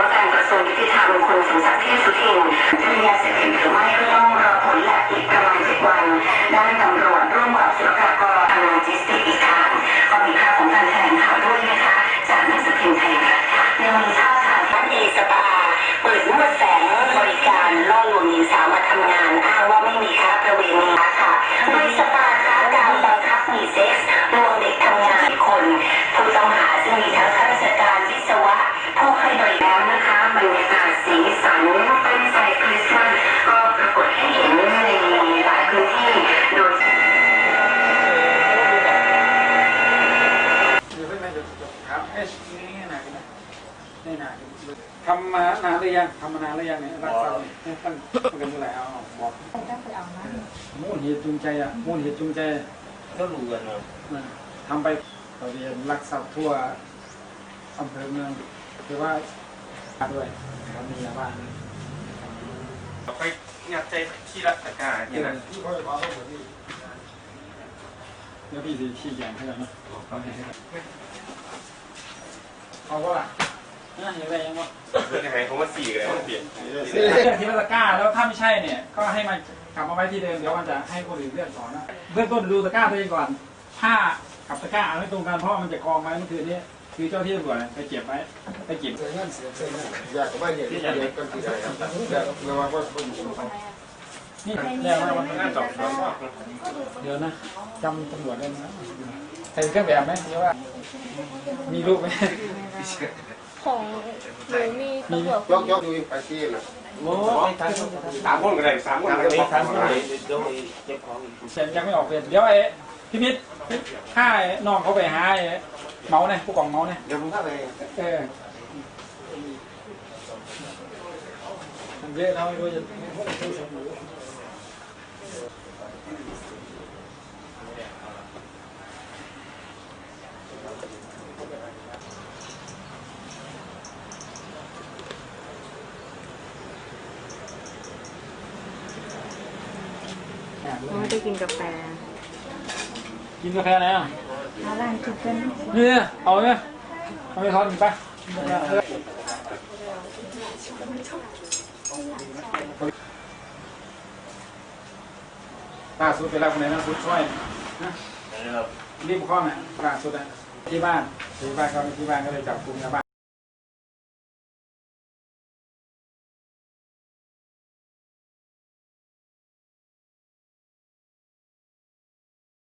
ว่าการกระทรวงยุติธรรมคุณสมศักดิ์เทพสุทินจะมียาเสพติดหรือไม่ก็ต้อง 46มเด็กทำงานคน ผู้ต้องหาซึ่มีทั้งข้าราชการวิศวะ ผู้ให้บริการนะคะบรรยากาศีสันเป็นไฟคริสต์ก็ปรากฏหเห็นในหลายคนที่โดยทำมานานหรือยังทำมานานหรือยังเนี่ยรักษาเนี่ยตั้งตั้งกันเมื่อไหร่เอบอกโม่เอานะเหตุจูงใจอะม่ลเหตุจูงใจ ก็รู้กันนะนะทำไปเราเรียนรักทรัพย์ทั่วอำเภอเมืองหรือว่าด้วยเรามียาบ้านไปงัดใจที่รัฐการนี่นะแล้วพี่สิชี้แจงให้เราเนาะเอาว่า ล่ะนะเห็นอะไรยังวะเป็นยังไงผมว่าสี่เลยมันเปลี่ยนเรื่องที่มันตะกร้าแล้วถ้าไม่ใช่เนี่ย ก็ให้มันกลับมาไว้ที่เดิมเดี๋ยวมันจะให้คนอื่นเลือกก่อนนะเบื้องต้นดูตะกร้าตัวเองก่อนถ้ากับตะกร้าเอาไม่ตรงกันเพราะมันจะกองไว้เมื่อคืนนี้คือเจ้าที่ตำรวจไปเก็บไว้ไปเก็บอยากไม่เห็นเด็กกันที่ไหนครับอยากระวังว่าค นอยู่นี่เรียกว่ามันน่าจบแล้วเดี๋ยวนะจำตำรวจได้ไหมใส่เครื่องแบบไหมหรือว่า มีรูปไหมของหนูมีตำรวจยกยกดูไปที่น่ะโอ้สามคนก็ได้สามคนก็ได้สามคนก็ได้เสียงยังไม่ออกเลยเดี๋ยวไอ้พี่มิตรค่าไอ้น้องเขาไปหาไอ้เมาส์เนี่ยผู้กองเมาส์เนี่ยเดี๋ยวผมเข้าไปเออมันเยอะแล้วไม่รู้จะ ไม่ได้กินกาแฟกินกาแฟไหนอะอะไรกินเป็นนี่เอาไหมเอาไปทอนไปล่าสุดไปรับคนไหนนะสุดช่วยนะรีบข้อน่ะล่าสุดอะที่บ้านที่บ้านเขาที่บ้านก็เลยจับกลุ่มยาบ้า